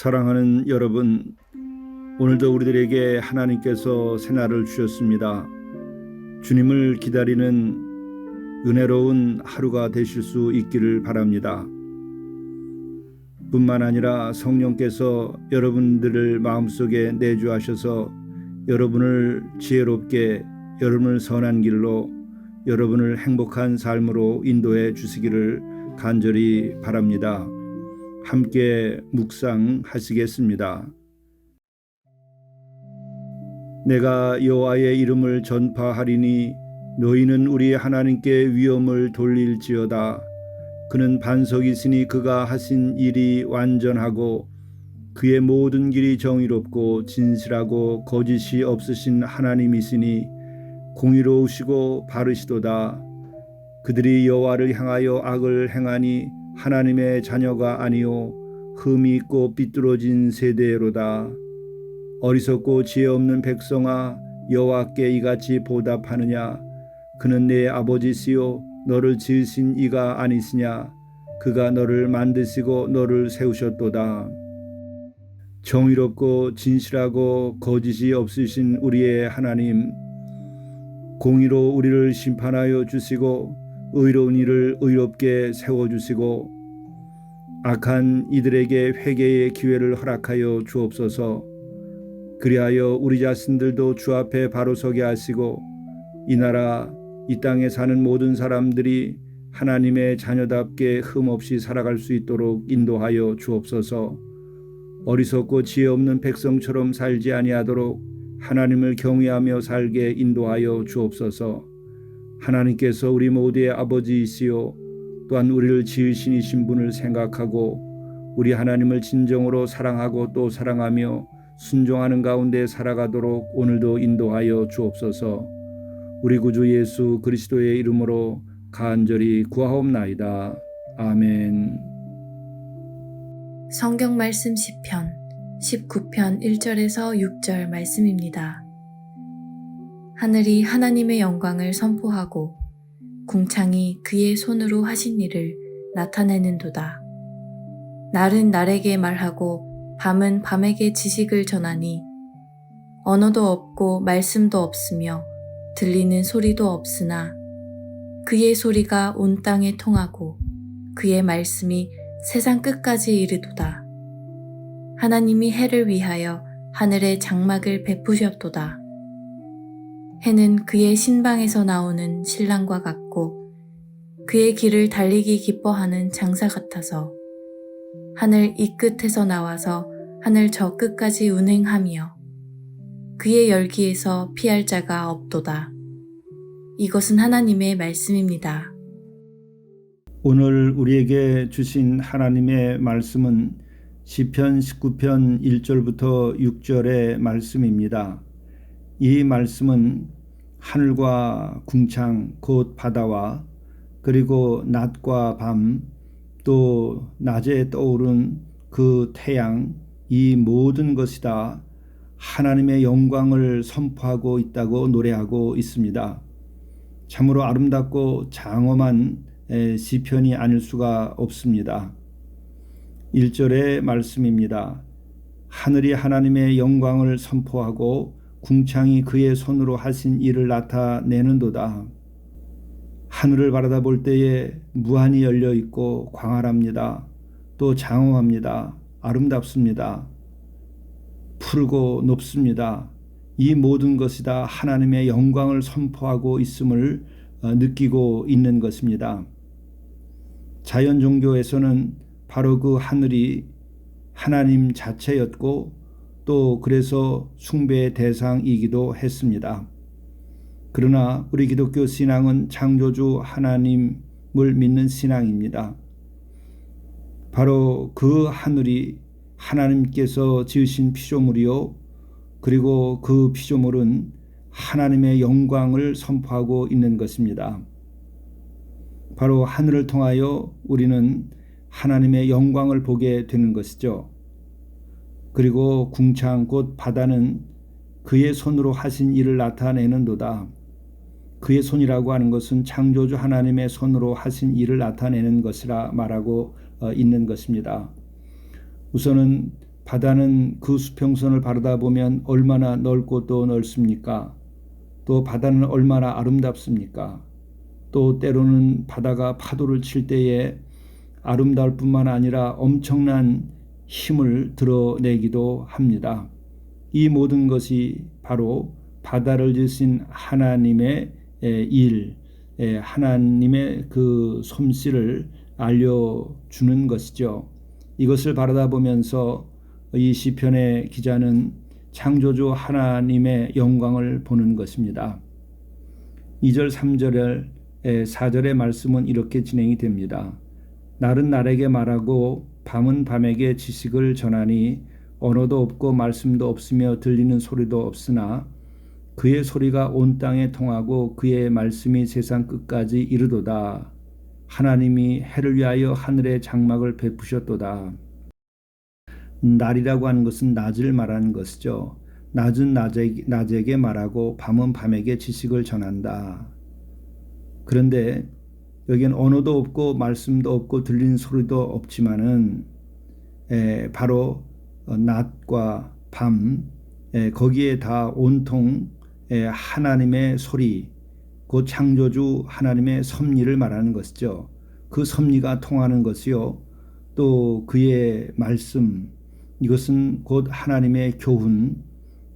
사랑하는 여러분, 오늘도 우리들에게 하나님께서 새날을 주셨습니다. 주님을 기다리는 은혜로운 하루가 되실 수 있기를 바랍니다. 뿐만 아니라 성령께서 여러분들을 마음속에 내주하셔서 여러분을 지혜롭게 여러분을 선한 길로 여러분을 행복한 삶으로 인도해 주시기를 간절히 바랍니다. 함께 묵상하시겠습니다. 내가 여호와의 이름을 전파하리니 너희는 우리 하나님께 위엄을 돌릴지어다. 그는 반석이시니 그가 하신 일이 완전하고 그의 모든 길이 정의롭고 진실하고 거짓이 없으신 하나님이시니 공의로우시고 바르시도다. 그들이 여호와를 향하여 악을 행하니 하나님의 자녀가 아니요 흠이 있고 삐뚤어진 세대로다. 어리석고 지혜 없는 백성아 여호와께 이같이 보답하느냐 그는 내 아버지시요 너를 지으신 이가 아니시냐 그가 너를 만드시고 너를 세우셨도다. 정의롭고 진실하고 거짓이 없으신 우리의 하나님 공의로 우리를 심판하여 주시고 의로운 이를 의롭게 세워 주시고 악한 이들에게 회개의 기회를 허락하여 주옵소서. 그리하여 우리 자신들도 주 앞에 바로 서게 하시고 이 나라 이 땅에 사는 모든 사람들이 하나님의 자녀답게 흠없이 살아갈 수 있도록 인도하여 주옵소서. 어리석고 지혜 없는 백성처럼 살지 아니하도록 하나님을 경외하며 살게 인도하여 주옵소서. 하나님께서 우리 모두의 아버지이시요 또한 우리를 지으신 이신 분을 생각하고 우리 하나님을 진정으로 사랑하고 또 사랑하며 순종하는 가운데 살아가도록 오늘도 인도하여 주옵소서. 우리 구주 예수 그리스도의 이름으로 간절히 구하옵나이다. 아멘. 성경 말씀 시편 19편 1절에서 6절 말씀입니다. 하늘이 하나님의 영광을 선포하고 궁창이 그의 손으로 하신 일을 나타내는도다. 날은 날에게 말하고 밤은 밤에게 지식을 전하니 언어도 없고 말씀도 없으며 들리는 소리도 없으나 그의 소리가 온 땅에 통하고 그의 말씀이 세상 끝까지 이르도다. 하나님이 해를 위하여 하늘에 장막을 베푸셨도다. 해는 그의 신방에서 나오는 신랑과 같고 그의 길을 달리기 기뻐하는 장사 같아서 하늘 이 끝에서 나와서 하늘 저 끝까지 운행하며 그의 열기에서 피할 자가 없도다. 이것은 하나님의 말씀입니다. 오늘 우리에게 주신 하나님의 말씀은 시편 19편 1절부터 6절의 말씀입니다. 이 말씀은 하늘과 궁창 곧 바다와 그리고 낮과 밤 또 낮에 떠오른 그 태양 이 모든 것이 다 하나님의 영광을 선포하고 있다고 노래하고 있습니다. 참으로 아름답고 장엄한 시편이 아닐 수가 없습니다. 1절의 말씀입니다. 하늘이 하나님의 영광을 선포하고 궁창이 그의 손으로 하신 일을 나타내는도다. 하늘을 바라다 볼 때에 무한히 열려 있고 광활합니다. 또 장엄합니다. 아름답습니다. 푸르고 높습니다. 이 모든 것이 다 하나님의 영광을 선포하고 있음을 느끼고 있는 것입니다. 자연 종교에서는 바로 그 하늘이 하나님 자체였고 또 그래서 숭배의 대상이기도 했습니다. 그러나 우리 기독교 신앙은 창조주 하나님을 믿는 신앙입니다. 바로 그 하늘이 하나님께서 지으신 피조물이요. 그리고 그 피조물은 하나님의 영광을 선포하고 있는 것입니다. 바로 하늘을 통하여 우리는 하나님의 영광을 보게 되는 것이죠. 그리고 궁창 곧 바다는 그의 손으로 하신 일을 나타내는도다. 그의 손이라고 하는 것은 창조주 하나님의 손으로 하신 일을 나타내는 것이라 말하고 어, 있는 것입니다. 우선은 바다는 그 수평선을 바라다 보면 얼마나 넓고 또 넓습니까? 또 바다는 얼마나 아름답습니까? 또 때로는 바다가 파도를 칠 때에 아름다울 뿐만 아니라 엄청난 힘을 드러내기도 합니다. 이 모든 것이 바로 바다를 지으신 하나님의 에, 일, 에, 하나님의 그 솜씨를 알려주는 것이죠. 이것을 바라다 보면서 이 시편의 기자는 창조주 하나님의 영광을 보는 것입니다. 2절 3절 4절의 말씀은 이렇게 진행이 됩니다. 날은 날에게 말하고 밤은 밤에게 지식을 전하니 언어도 없고 말씀도 없으며 들리는 소리도 없으나 그의 소리가 온 땅에 통하고 그의 말씀이 세상 끝까지 이르도다. 하나님이 해를 위하여 하늘의 장막을 베푸셨도다. 날이라고 하는 것은 낮을 말하는 것이죠. 낮은 낮에, 낮에게 말하고 밤은 밤에게 지식을 전한다. 그런데 여기는 언어도 없고 말씀도 없고 들리는 소리도 없지만은 에, 바로 어, 낮과 밤 에, 거기에 다 온통 에, 하나님의 소리 그 창조주 하나님의 섭리를 말하는 것이죠. 그 섭리가 통하는 것이요. 또 그의 말씀 이것은 곧 하나님의 교훈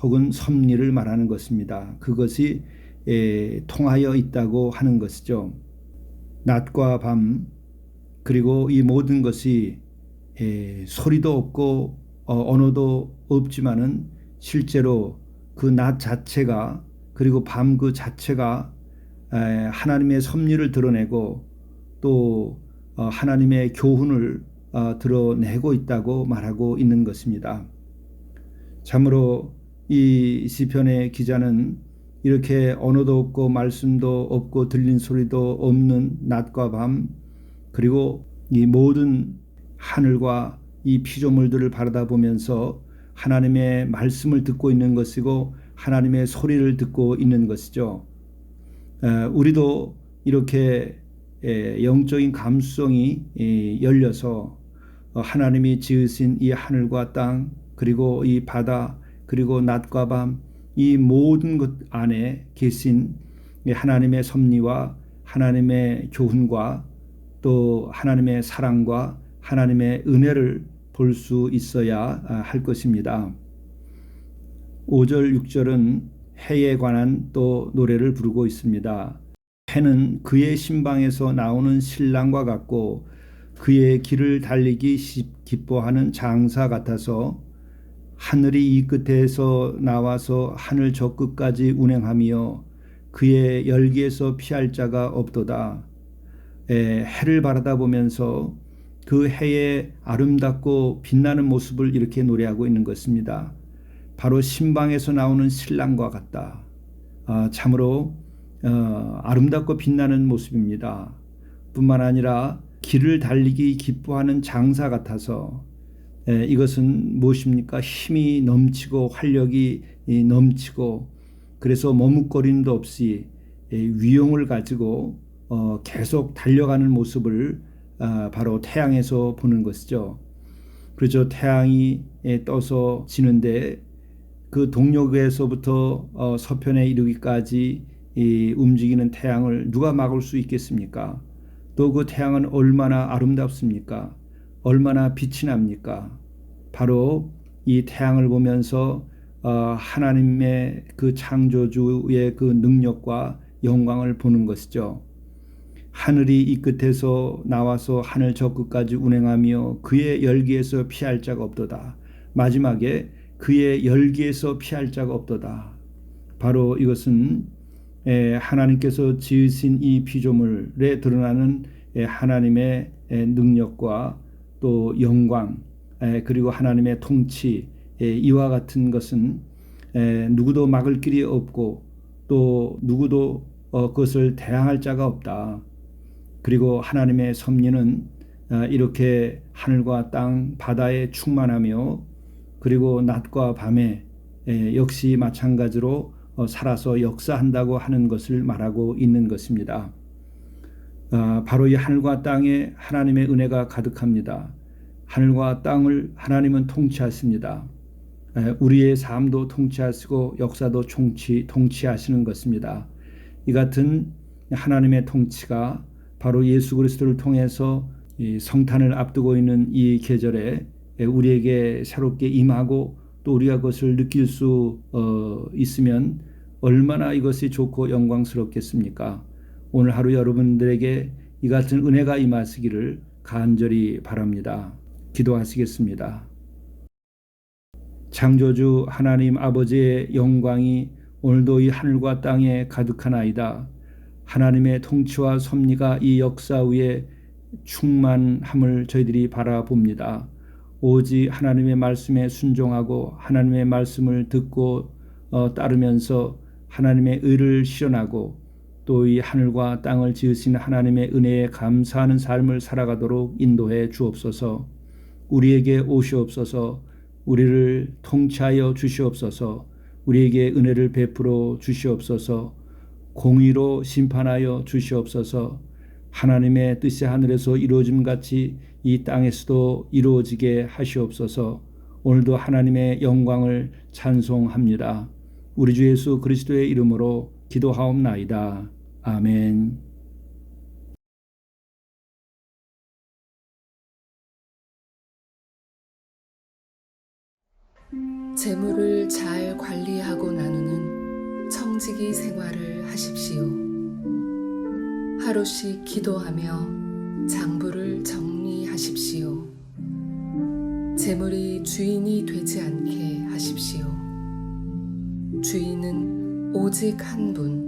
혹은 섭리를 말하는 것입니다. 그것이 에, 통하여 있다고 하는 것이죠. 낮과 밤 그리고 이 모든 것이 에, 소리도 없고 어, 언어도 없지만은 실제로 그 낮 자체가 그리고 밤 그 자체가 에, 하나님의 섭리를 드러내고 또 어, 하나님의 교훈을 어, 드러내고 있다고 말하고 있는 것입니다. 참으로 이 시편의 기자는 이렇게 언어도 없고 말씀도 없고 들린 소리도 없는 낮과 밤 그리고 이 모든 하늘과 이 피조물들을 바라다 보면서 하나님의 말씀을 듣고 있는 것이고 하나님의 소리를 듣고 있는 것이죠. 우리도 이렇게 영적인 감수성이 열려서 하나님이 지으신 이 하늘과 땅 그리고 이 바다 그리고 낮과 밤 이 모든 것 안에 계신 하나님의 섭리와 하나님의 교훈과 또 하나님의 사랑과 하나님의 은혜를 볼 수 있어야 할 것입니다. 5절 6절은 해에 관한 또 노래를 부르고 있습니다. 해는 그의 신방에서 나오는 신랑과 같고 그의 길을 달리기 기뻐하는 장사 같아서 하늘이 이 끝에서 나와서 하늘 저 끝까지 운행하며 그의 열기에서 피할 자가 없도다. 에, 해를 바라다 보면서 그 해의 아름답고 빛나는 모습을 이렇게 노래하고 있는 것입니다. 바로 신방에서 나오는 신랑과 같다. 아, 참으로 어, 아름답고 빛나는 모습입니다. 뿐만 아니라 길을 달리기 기뻐하는 장사 같아서 에, 이것은 무엇입니까? 힘이 넘치고 활력이 넘치고 그래서 머뭇거림도 없이 에, 위용을 가지고 어, 계속 달려가는 모습을 아, 바로 태양에서 보는 것이죠. 그렇죠. 태양이 떠서 지는데 그 동력에서부터 어, 서편에 이르기까지 이 움직이는 태양을 누가 막을 수 있겠습니까? 또 그 태양은 얼마나 아름답습니까? 얼마나 빛이 납니까? 바로 이 태양을 보면서 어, 하나님의 그 창조주의 그 능력과 영광을 보는 것이죠. 하늘이 이 끝에서 나와서 하늘 저 끝까지 운행하며 그의 열기에서 피할 자가 없도다. 마지막에 그의 열기에서 피할 자가 없도다. 바로 이것은 하나님께서 지으신 이 피조물에 드러나는 하나님의 능력과 또 영광 그리고 하나님의 통치 이와 같은 것은 누구도 막을 길이 없고 또 누구도 어, 그것을 대항할 자가 없다. 그리고 하나님의 섭리는 어, 이렇게 하늘과 땅 바다에 충만하며 그리고 낮과 밤에 역시 마찬가지로 어, 살아서 역사한다고 하는 것을 말하고 있는 것입니다. 바로 이 하늘과 땅에 하나님의 은혜가 가득합니다. 하늘과 땅을 하나님은 통치하십니다. 에, 우리의 삶도 통치하시고 역사도 통치 통치하시는 것입니다. 이 같은 하나님의 통치가 바로 예수 그리스도를 통해서 이 성탄을 앞두고 있는 이 계절에 우리에게 새롭게 임하고 또 우리가 그것을 느낄 수 어, 있으면 얼마나 이것이 좋고 영광스럽겠습니까? 오늘 하루 여러분들에게 이 같은 은혜가 임하시기를 간절히 바랍니다. 기도하시겠습니다. 창조주 하나님 아버지의 영광이 오늘도 이 하늘과 땅에 가득하나이다. 하나님의 통치와 섭리가 이 역사 위에 충만함을 저희들이 바라봅니다. 오직 하나님의 말씀에 순종하고 하나님의 말씀을 듣고 어, 따르면서 하나님의 의를 실현하고 또 이 하늘과 땅을 지으신 하나님의 은혜에 감사하는 삶을 살아가도록 인도해 주옵소서. 우리에게 오시옵소서. 우리를 통치하여 주시옵소서. 우리에게 은혜를 베풀어 주시옵소서. 공의로 심판하여 주시옵소서. 하나님의 뜻이 하늘에서 이루어짐 같이 이 땅에서도 이루어지게 하시옵소서. 오늘도 하나님의 영광을 찬송합니다. 우리 주 예수 그리스도의 이름으로 기도하옵나이다. 아멘. 재물을 잘 관리하고 나누는 청지기 생활을 하십시오. 하루씩 기도하며 장부를 정리하십시오. 재물이 주인이 되지 않게 하십시오. 주인은 오직 한 분,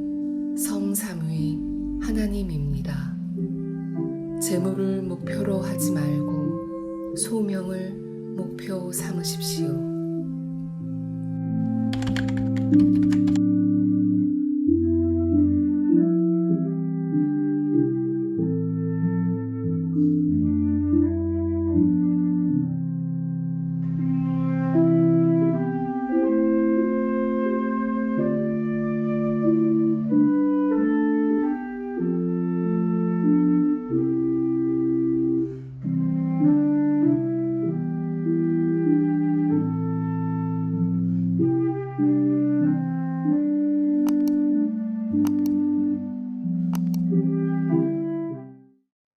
성삼위 하나님입니다. 재물을 목표로 하지 말고 소명을 목표 삼으십시오.